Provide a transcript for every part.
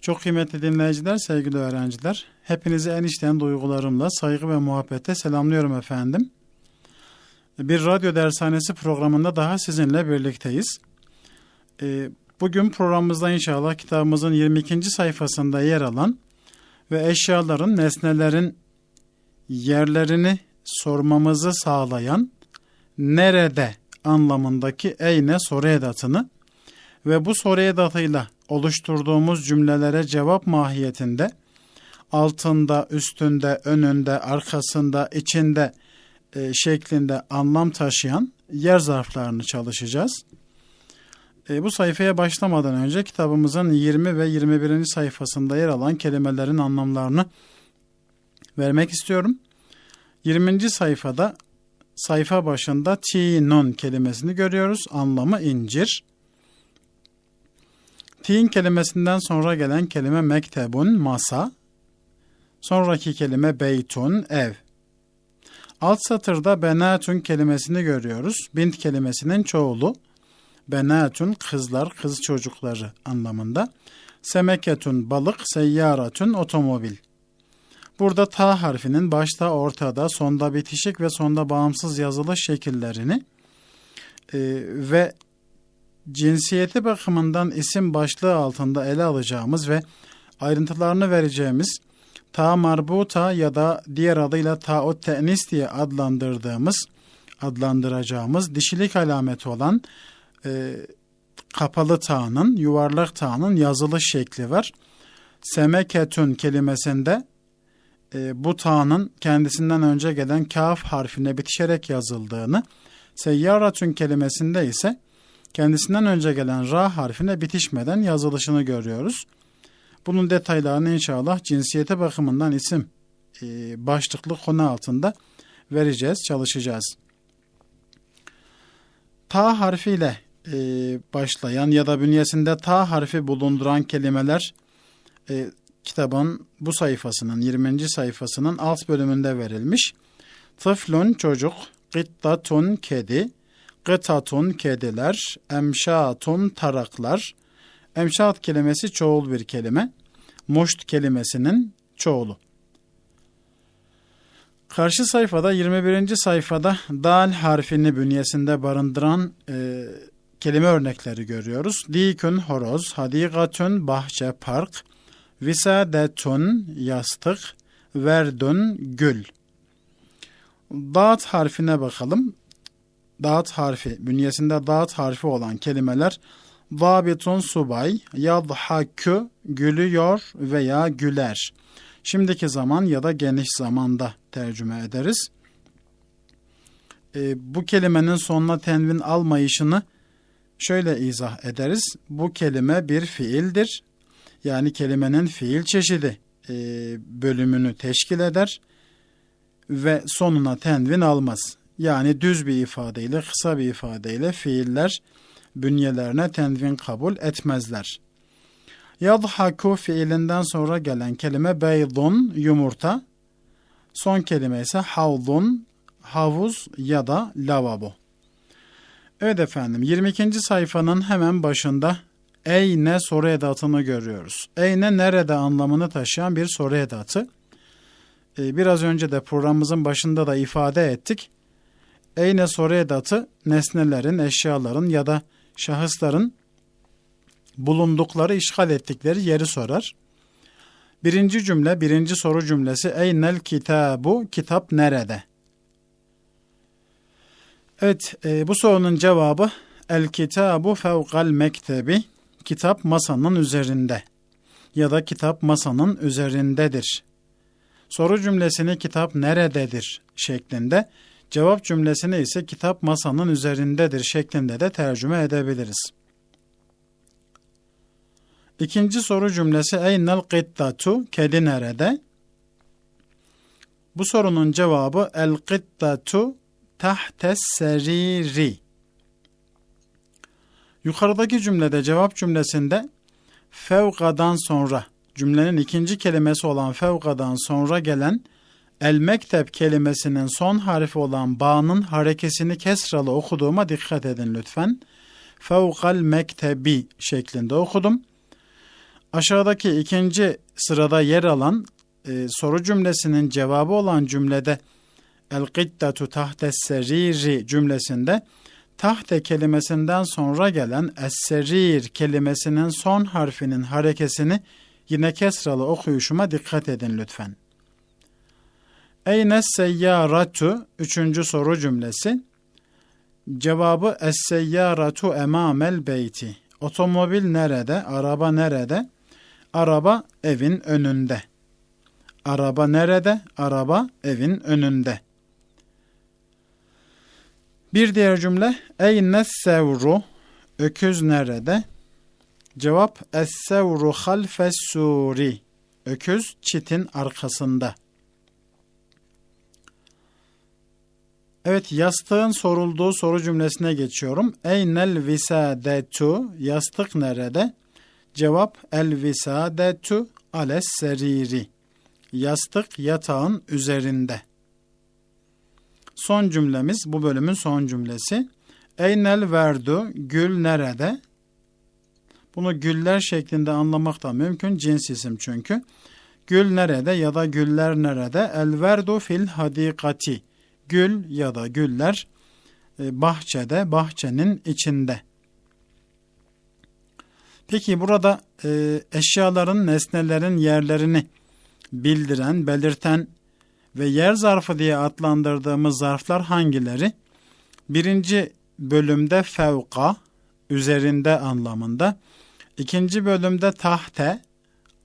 Çok kıymetli dinleyiciler, sevgili öğrenciler, hepinizi en içten duygularımla saygı ve muhabbete selamlıyorum efendim. Bir radyo dershanesi programında daha sizinle birlikteyiz. Ee, bugün programımızda inşallah kitabımızın 22. sayfasında yer alan ve eşyaların, nesnelerin yerlerini sormamızı sağlayan nerede anlamındaki eyne soru edatını ve bu soru edatıyla oluşturduğumuz cümlelere cevap mahiyetinde altında, üstünde, önünde, arkasında, içinde e, şeklinde anlam taşıyan yer zarflarını çalışacağız. E, bu sayfaya başlamadan önce kitabımızın 20 ve 21. sayfasında yer alan kelimelerin anlamlarını vermek istiyorum. 20. sayfada sayfa başında tinun kelimesini görüyoruz. Anlamı incir. Tin kelimesinden sonra gelen kelime mektebun, masa. Sonraki kelime beytun, ev. Alt satırda benatun kelimesini görüyoruz. Bint kelimesinin çoğulu. Benatun, kızlar, kız çocukları anlamında. Semeketun, balık, seyyaratun, otomobil. Burada ta harfinin başta, ortada, sonda bitişik ve sonda bağımsız yazılış şekillerini e, ve cinsiyeti bakımından isim başlığı altında ele alacağımız ve ayrıntılarını vereceğimiz ta marbuta ya da diğer adıyla ta'ut te'nis diye adlandırdığımız, adlandıracağımız dişilik alameti olan e, kapalı ta'nın, yuvarlak ta'nın yazılış şekli var. Semeketün kelimesinde e, bu ta'nın kendisinden önce gelen kaf harfine bitişerek yazıldığını, seyyaratün kelimesinde ise kendisinden önce gelen ra harfine bitişmeden yazılışını görüyoruz. Bunun detaylarını inşallah cinsiyete bakımından isim e, başlıklı konu altında vereceğiz, çalışacağız. Ta harfiyle e, başlayan ya da bünyesinde ta harfi bulunduran kelimeler e, kitabın bu sayfasının 20. sayfasının alt bölümünde verilmiş. Tıflun çocuk, gittatun kedi, Gıtatun kediler, emşatun taraklar. Emşat kelimesi çoğul bir kelime. Muşt kelimesinin çoğulu. Karşı sayfada 21. sayfada dal harfini bünyesinde barındıran e, kelime örnekleri görüyoruz. Dikün horoz, hadigatun bahçe park, visadetun yastık, verdun gül. Dağıt harfine bakalım dağıt harfi, bünyesinde dağıt harfi olan kelimeler Zabitun subay, yadhakü, gülüyor veya güler. Şimdiki zaman ya da geniş zamanda tercüme ederiz. E, bu kelimenin sonuna tenvin almayışını şöyle izah ederiz. Bu kelime bir fiildir. Yani kelimenin fiil çeşidi e, bölümünü teşkil eder ve sonuna tenvin almaz. Yani düz bir ifadeyle, kısa bir ifadeyle fiiller bünyelerine tenvin kabul etmezler. Yadhaku fiilinden sonra gelen kelime beydun, yumurta. Son kelime ise havlun, havuz ya da lavabo. Evet efendim 22. sayfanın hemen başında eyne soru edatını görüyoruz. Eyne nerede anlamını taşıyan bir soru edatı. Ee, biraz önce de programımızın başında da ifade ettik. Eyne soru edatı nesnelerin, eşyaların ya da şahısların bulundukları, işgal ettikleri yeri sorar. Birinci cümle, birinci soru cümlesi Eynel kitabu, kitap nerede? Evet, e, bu sorunun cevabı El kitabu fevkal mektebi, kitap masanın üzerinde ya da kitap masanın üzerindedir. Soru cümlesini kitap nerededir şeklinde Cevap cümlesini ise kitap masanın üzerindedir şeklinde de tercüme edebiliriz. İkinci soru cümlesi Eynel gittatu kedi nerede? Bu sorunun cevabı el kıttatu tahtes seriri. Yukarıdaki cümlede cevap cümlesinde fevkadan sonra cümlenin ikinci kelimesi olan fevkadan sonra gelen el mektep kelimesinin son harfi olan ba'nın harekesini kesralı okuduğuma dikkat edin lütfen. Fevkal mektebi şeklinde okudum. Aşağıdaki ikinci sırada yer alan e, soru cümlesinin cevabı olan cümlede el kiddatu tahtes seriri cümlesinde tahte kelimesinden sonra gelen es-serir kelimesinin son harfinin harekesini yine kesralı okuyuşuma dikkat edin lütfen. Eyne seyyaratu üçüncü soru cümlesi. Cevabı es-seyyaratu emamel beyti. Otomobil nerede? Araba nerede? Araba evin önünde. Araba nerede? Araba evin önünde. Bir diğer cümle eyne sevru öküz nerede? Cevap es-sevru halfes suri. Öküz çitin arkasında. Evet yastığın sorulduğu soru cümlesine geçiyorum. Eynel visadetu yastık nerede? Cevap el visadetu ales seriri. Yastık yatağın üzerinde. Son cümlemiz bu bölümün son cümlesi. Eynel verdu gül nerede? Bunu güller şeklinde anlamak da mümkün. Cins isim çünkü. Gül nerede ya da güller nerede? El verdu fil hadikati. Gül ya da güller e, bahçede, bahçenin içinde. Peki burada e, eşyaların, nesnelerin yerlerini bildiren, belirten ve yer zarfı diye adlandırdığımız zarflar hangileri? Birinci bölümde fevka, üzerinde anlamında. İkinci bölümde tahte,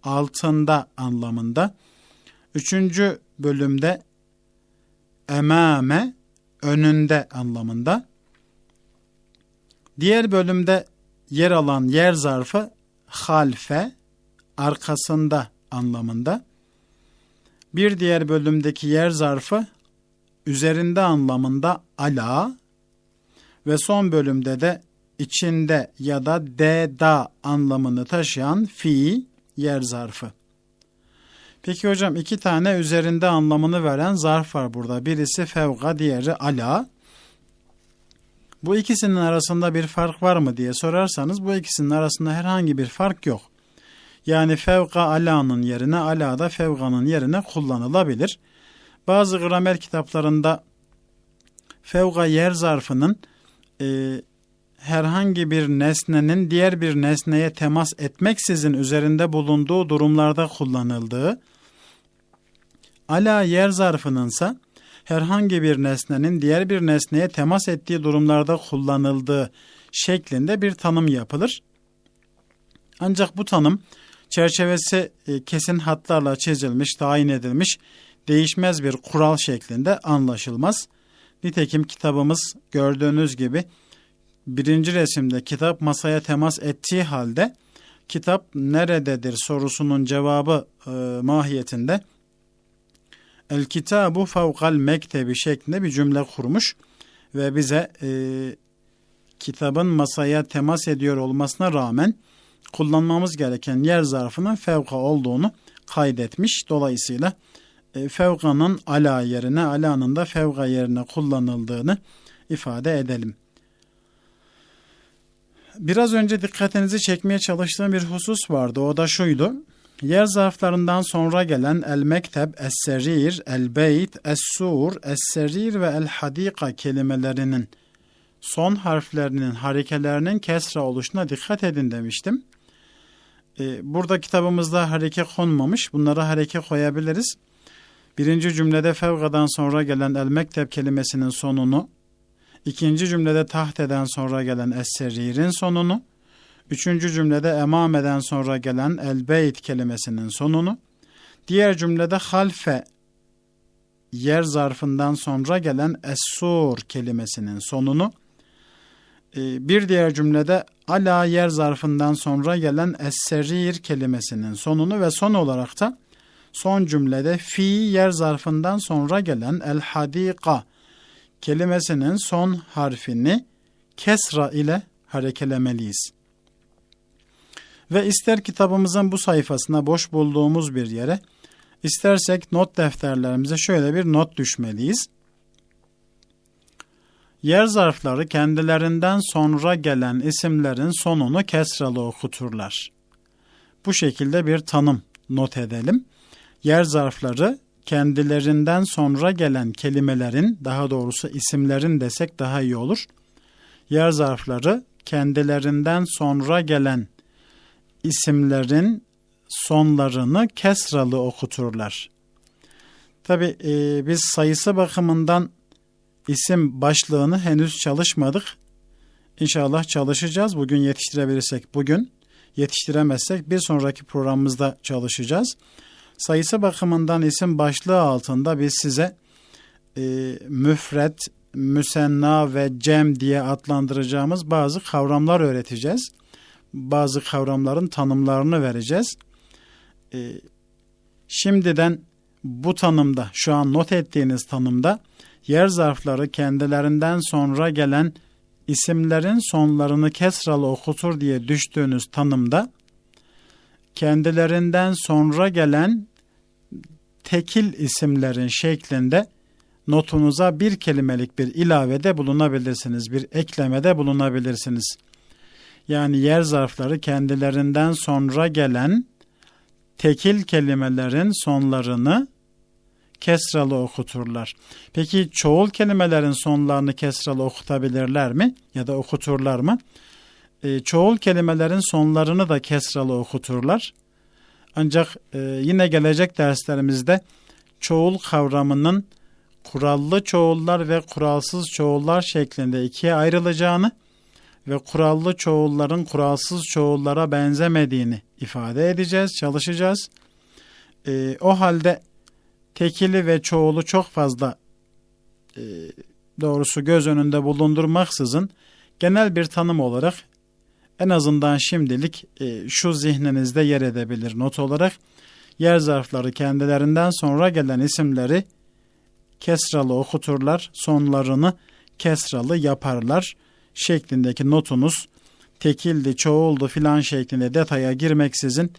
altında anlamında. Üçüncü bölümde emame, önünde anlamında. Diğer bölümde yer alan yer zarfı halfe, arkasında anlamında. Bir diğer bölümdeki yer zarfı üzerinde anlamında ala ve son bölümde de içinde ya da de da anlamını taşıyan fi yer zarfı. Peki hocam iki tane üzerinde anlamını veren zarf var burada. Birisi fevga, diğeri ala. Bu ikisinin arasında bir fark var mı diye sorarsanız bu ikisinin arasında herhangi bir fark yok. Yani fevka ala'nın yerine ala da fevganın yerine kullanılabilir. Bazı gramer kitaplarında fevga yer zarfının e, herhangi bir nesnenin diğer bir nesneye temas etmeksizin üzerinde bulunduğu durumlarda kullanıldığı, ala yer zarfınınsa herhangi bir nesnenin diğer bir nesneye temas ettiği durumlarda kullanıldığı şeklinde bir tanım yapılır. Ancak bu tanım çerçevesi e, kesin hatlarla çizilmiş, tayin edilmiş, değişmez bir kural şeklinde anlaşılmaz. Nitekim kitabımız gördüğünüz gibi birinci resimde kitap masaya temas ettiği halde kitap nerededir sorusunun cevabı e, mahiyetinde El kitabu fevkal mektebi şeklinde bir cümle kurmuş ve bize e, kitabın masaya temas ediyor olmasına rağmen kullanmamız gereken yer zarfının fevka olduğunu kaydetmiş. Dolayısıyla e, fevkanın ala yerine, alanın da fevka yerine kullanıldığını ifade edelim. Biraz önce dikkatinizi çekmeye çalıştığım bir husus vardı. O da şuydu. Yer zarflarından sonra gelen el mekteb, es serir, el beyt, es sur, es serir ve el hadika kelimelerinin son harflerinin harekelerinin kesra oluşuna dikkat edin demiştim. Ee, burada kitabımızda hareke konmamış. Bunlara hareke koyabiliriz. Birinci cümlede fevkadan sonra gelen el mekteb kelimesinin sonunu, ikinci cümlede tahteden sonra gelen es seririn sonunu, Üçüncü cümlede emameden sonra gelen el beyt kelimesinin sonunu, diğer cümlede halfe yer zarfından sonra gelen es-sur kelimesinin sonunu, e, bir diğer cümlede ala yer zarfından sonra gelen es-serir kelimesinin sonunu ve son olarak da Son cümlede fi yer zarfından sonra gelen el hadika kelimesinin son harfini kesra ile harekelemeliyiz. Ve ister kitabımızın bu sayfasına boş bulduğumuz bir yere, istersek not defterlerimize şöyle bir not düşmeliyiz. Yer zarfları kendilerinden sonra gelen isimlerin sonunu kesralı okuturlar. Bu şekilde bir tanım not edelim. Yer zarfları kendilerinden sonra gelen kelimelerin, daha doğrusu isimlerin desek daha iyi olur. Yer zarfları kendilerinden sonra gelen isimlerin sonlarını kesralı okuturlar. Tabi e, biz sayısı bakımından isim başlığını henüz çalışmadık. İnşallah çalışacağız. Bugün yetiştirebilirsek bugün, yetiştiremezsek bir sonraki programımızda çalışacağız. Sayısı bakımından isim başlığı altında biz size e, müfret, müsenna ve cem diye adlandıracağımız bazı kavramlar öğreteceğiz. Bazı kavramların tanımlarını vereceğiz. E, şimdiden bu tanımda, şu an not ettiğiniz tanımda yer zarfları kendilerinden sonra gelen isimlerin sonlarını kesralı okutur diye düştüğünüz tanımda kendilerinden sonra gelen tekil isimlerin şeklinde notunuza bir kelimelik bir ilavede bulunabilirsiniz, bir eklemede bulunabilirsiniz. Yani yer zarfları kendilerinden sonra gelen tekil kelimelerin sonlarını kesralı okuturlar. Peki çoğul kelimelerin sonlarını kesralı okutabilirler mi ya da okuturlar mı? E, çoğul kelimelerin sonlarını da kesralı okuturlar. Ancak e, yine gelecek derslerimizde çoğul kavramının kurallı çoğullar ve kuralsız çoğullar şeklinde ikiye ayrılacağını ve kurallı çoğulların kuralsız çoğullara benzemediğini ifade edeceğiz, çalışacağız. E, o halde tekili ve çoğulu çok fazla e, doğrusu göz önünde bulundurmaksızın genel bir tanım olarak en azından şimdilik e, şu zihninizde yer edebilir not olarak yer zarfları kendilerinden sonra gelen isimleri kesralı okuturlar, sonlarını kesralı yaparlar şeklindeki notunuz tekildi, çoğuldu filan şeklinde detaya girmeksizin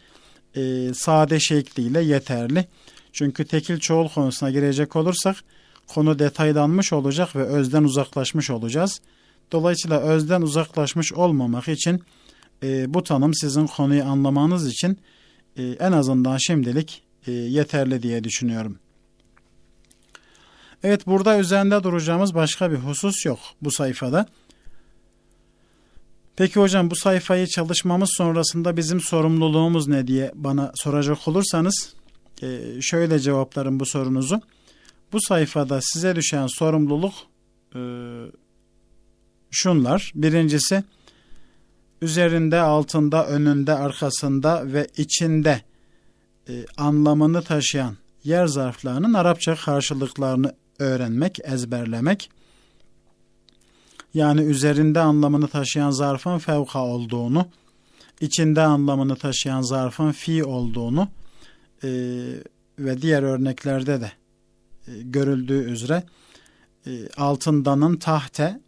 e, sade şekliyle yeterli. Çünkü tekil çoğul konusuna girecek olursak konu detaylanmış olacak ve özden uzaklaşmış olacağız. Dolayısıyla özden uzaklaşmış olmamak için e, bu tanım sizin konuyu anlamanız için e, en azından şimdilik e, yeterli diye düşünüyorum. Evet burada üzerinde duracağımız başka bir husus yok bu sayfada. Peki hocam bu sayfayı çalışmamız sonrasında bizim sorumluluğumuz ne diye bana soracak olursanız e, şöyle cevaplarım bu sorunuzu. Bu sayfada size düşen sorumluluk e, şunlar. Birincisi üzerinde, altında, önünde, arkasında ve içinde e, anlamını taşıyan yer zarflarının Arapça karşılıklarını öğrenmek, ezberlemek. Yani üzerinde anlamını taşıyan zarfın fevka olduğunu, içinde anlamını taşıyan zarfın fi olduğunu e, ve diğer örneklerde de e, görüldüğü üzere e, altındanın tahte,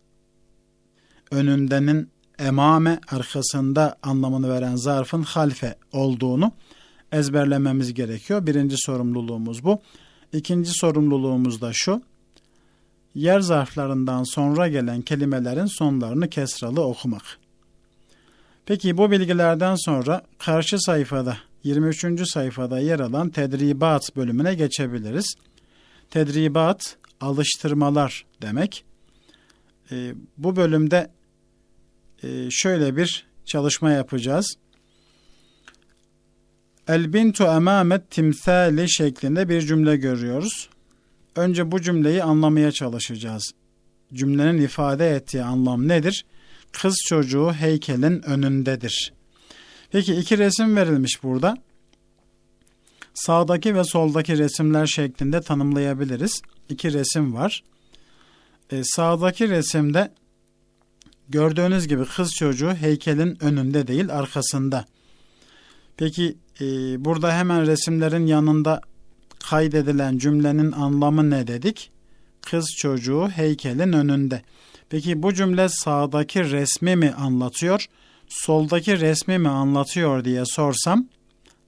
önündenin emame, arkasında anlamını veren zarfın halfe olduğunu ezberlememiz gerekiyor. Birinci sorumluluğumuz bu. İkinci sorumluluğumuz da şu. Yer zarflarından sonra gelen kelimelerin sonlarını kesralı okumak. Peki bu bilgilerden sonra karşı sayfada 23. sayfada yer alan tedribat bölümüne geçebiliriz. Tedribat alıştırmalar demek. E, bu bölümde e, şöyle bir çalışma yapacağız. El bintu emamet timsali şeklinde bir cümle görüyoruz. Önce bu cümleyi anlamaya çalışacağız. Cümlenin ifade ettiği anlam nedir? Kız çocuğu heykelin önündedir. Peki iki resim verilmiş burada. Sağdaki ve soldaki resimler şeklinde tanımlayabiliriz. İki resim var. Ee, sağdaki resimde gördüğünüz gibi kız çocuğu heykelin önünde değil arkasında. Peki e, burada hemen resimlerin yanında kaydedilen cümlenin anlamı ne dedik? Kız çocuğu heykelin önünde. Peki bu cümle sağdaki resmi mi anlatıyor, soldaki resmi mi anlatıyor diye sorsam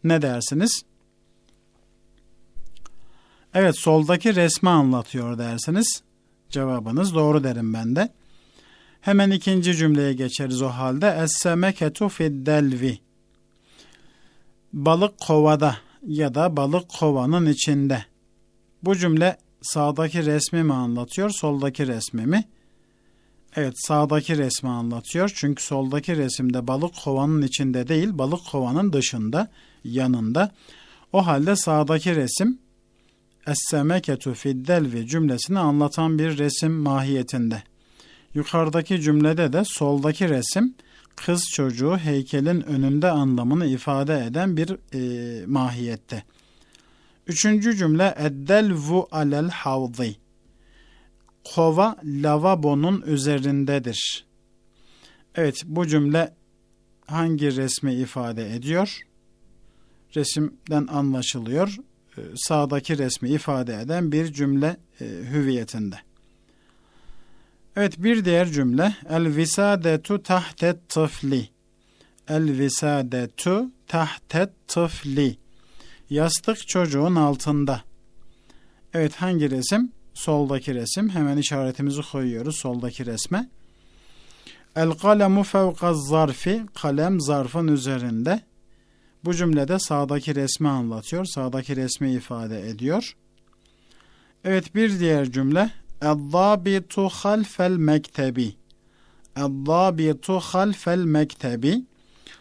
ne dersiniz? Evet soldaki resmi anlatıyor dersiniz. Cevabınız doğru derim ben de. Hemen ikinci cümleye geçeriz o halde. Es-semeketu fiddelvi. Balık kovada ya da balık kovanın içinde. Bu cümle sağdaki resmi mi anlatıyor, soldaki resmi mi? Evet, sağdaki resmi anlatıyor. Çünkü soldaki resimde balık kovanın içinde değil, balık kovanın dışında, yanında. O halde sağdaki resim Es-semeketu fiddelvi cümlesini anlatan bir resim mahiyetinde. Yukarıdaki cümlede de soldaki resim kız çocuğu heykelin önünde anlamını ifade eden bir e, mahiyette. Üçüncü cümle eddelvu alel havzi. Kova lavabonun üzerindedir. Evet bu cümle hangi resmi ifade ediyor? Resimden anlaşılıyor. E, sağdaki resmi ifade eden bir cümle e, hüviyetinde. Evet bir diğer cümle el visadetu tahtet tıfli. El visadetu tahtet tıfli. Yastık çocuğun altında. Evet hangi resim? Soldaki resim. Hemen işaretimizi koyuyoruz soldaki resme. El kalemu fevka zarfi. Kalem zarfın üzerinde. Bu cümlede sağdaki resmi anlatıyor. Sağdaki resmi ifade ediyor. Evet bir diğer cümle. El-zâbitu halfel mektebi. El-zâbitu halfel mektebi.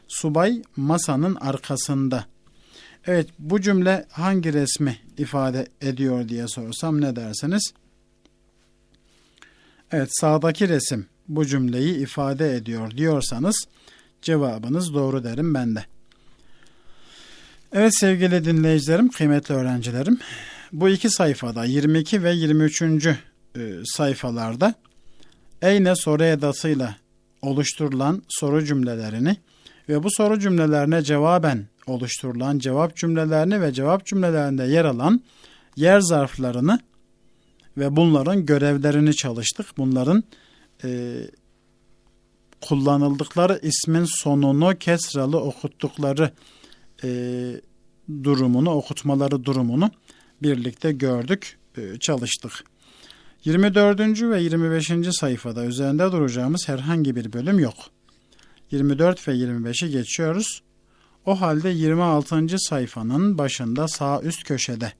Subay masanın arkasında. Evet bu cümle hangi resmi ifade ediyor diye sorsam ne dersiniz? Evet sağdaki resim bu cümleyi ifade ediyor diyorsanız cevabınız doğru derim ben de. Evet sevgili dinleyicilerim, kıymetli öğrencilerim. Bu iki sayfada 22 ve 23. E, sayfalarda Eyne soru edasıyla oluşturulan soru cümlelerini ve bu soru cümlelerine cevaben oluşturulan cevap cümlelerini ve cevap cümlelerinde yer alan yer zarflarını ve bunların görevlerini çalıştık. Bunların e, kullanıldıkları ismin sonunu kesralı okuttukları e, durumunu, okutmaları durumunu birlikte gördük, e, çalıştık. 24. ve 25. sayfada üzerinde duracağımız herhangi bir bölüm yok. 24 ve 25'i geçiyoruz. O halde 26. sayfanın başında sağ üst köşede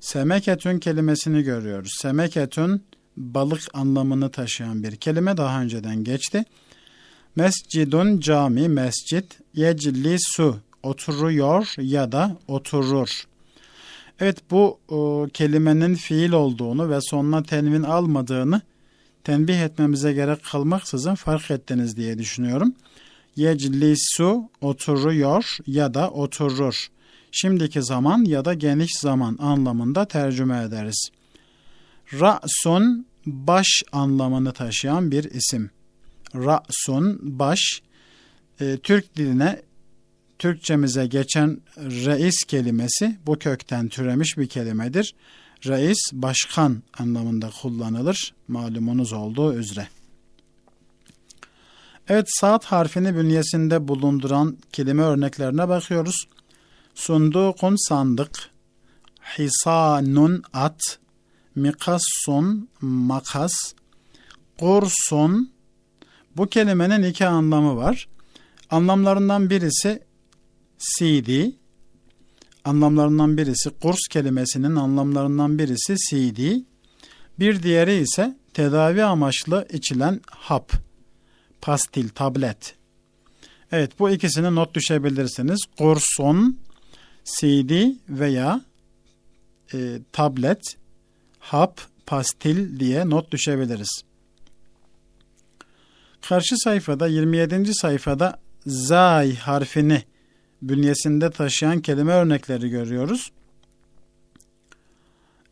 semeketün kelimesini görüyoruz. Semeketün balık anlamını taşıyan bir kelime daha önceden geçti. Mescidun cami mescit yeclisu oturuyor ya da oturur. Evet bu o, kelimenin fiil olduğunu ve sonuna tenvin almadığını tenbih etmemize gerek kalmaksızın fark ettiniz diye düşünüyorum. Yeclisu oturuyor ya da oturur. Şimdiki zaman ya da geniş zaman anlamında tercüme ederiz. Ra'sun baş anlamını taşıyan bir isim. Ra'sun baş e, Türk diline Türkçemize geçen reis kelimesi bu kökten türemiş bir kelimedir. Reis başkan anlamında kullanılır malumunuz olduğu üzere. Evet saat harfini bünyesinde bulunduran kelime örneklerine bakıyoruz. Sundukun sandık, hisanun at, mikassun makas, kursun bu kelimenin iki anlamı var. Anlamlarından birisi CD, anlamlarından birisi kurs kelimesinin anlamlarından birisi CD, bir diğeri ise tedavi amaçlı içilen hap, pastil, tablet. Evet bu ikisini not düşebilirsiniz. Kurson, CD veya e, tablet, hap, pastil diye not düşebiliriz. Karşı sayfada 27. sayfada zay harfini bünyesinde taşıyan kelime örnekleri görüyoruz.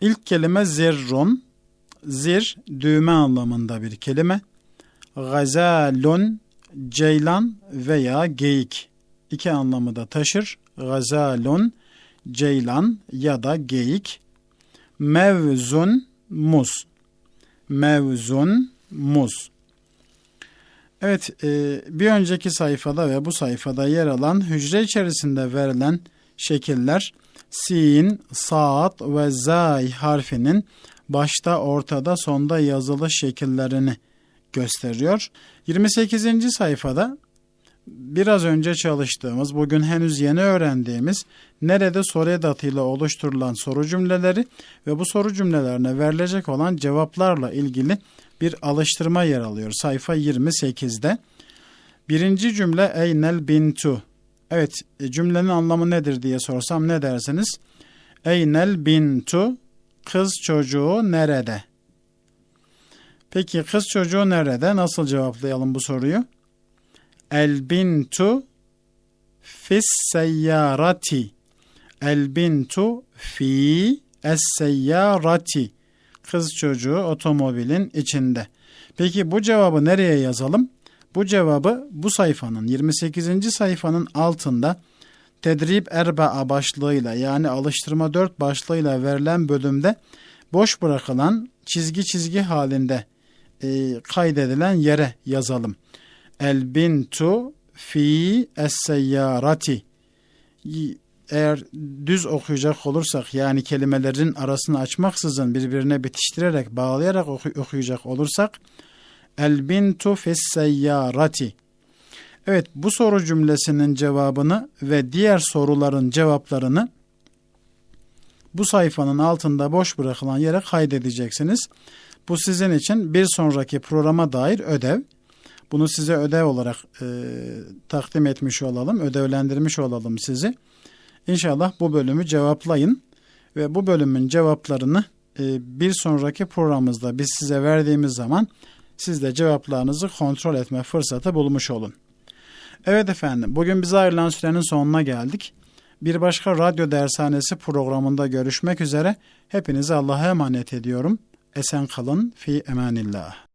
İlk kelime zirrun. Zir düğme anlamında bir kelime. Gazalun ceylan veya geyik iki anlamı da taşır. Gazalun ceylan ya da geyik Mevzun muz. Mevzun muz. Evet, e, bir önceki sayfada ve bu sayfada yer alan hücre içerisinde verilen şekiller sin, saat ve zay harfinin başta, ortada, sonda yazılı şekillerini gösteriyor. 28. sayfada biraz önce çalıştığımız, bugün henüz yeni öğrendiğimiz nerede soru edatıyla oluşturulan soru cümleleri ve bu soru cümlelerine verilecek olan cevaplarla ilgili bir alıştırma yer alıyor. Sayfa 28'de. Birinci cümle Eynel bintu. Evet cümlenin anlamı nedir diye sorsam ne dersiniz? Eynel bintu kız çocuğu nerede? Peki kız çocuğu nerede? Nasıl cevaplayalım bu soruyu? El bintu fis seyyarati. El bintu fi es seyyarati. Kız çocuğu otomobilin içinde. Peki bu cevabı nereye yazalım? Bu cevabı bu sayfanın 28. sayfanın altında Tedrib Erba'a başlığıyla yani alıştırma 4 başlığıyla verilen bölümde boş bırakılan çizgi çizgi halinde e, kaydedilen yere yazalım. El bintu fi es seyyarati. Eğer düz okuyacak olursak yani kelimelerin arasını açmaksızın birbirine bitiştirerek bağlayarak oku- okuyacak olursak El bintu fis. Evet bu soru cümlesinin cevabını ve diğer soruların cevaplarını bu sayfanın altında boş bırakılan yere kaydedeceksiniz. Bu sizin için bir sonraki programa dair ödev. Bunu size ödev olarak e, takdim etmiş olalım, ödevlendirmiş olalım sizi. İnşallah bu bölümü cevaplayın ve bu bölümün cevaplarını e, bir sonraki programımızda biz size verdiğimiz zaman siz de cevaplarınızı kontrol etme fırsatı bulmuş olun. Evet efendim, bugün bize ayrılan sürenin sonuna geldik. Bir başka radyo dershanesi programında görüşmek üzere. Hepinizi Allah'a emanet ediyorum. Esen kalın fi emanillah.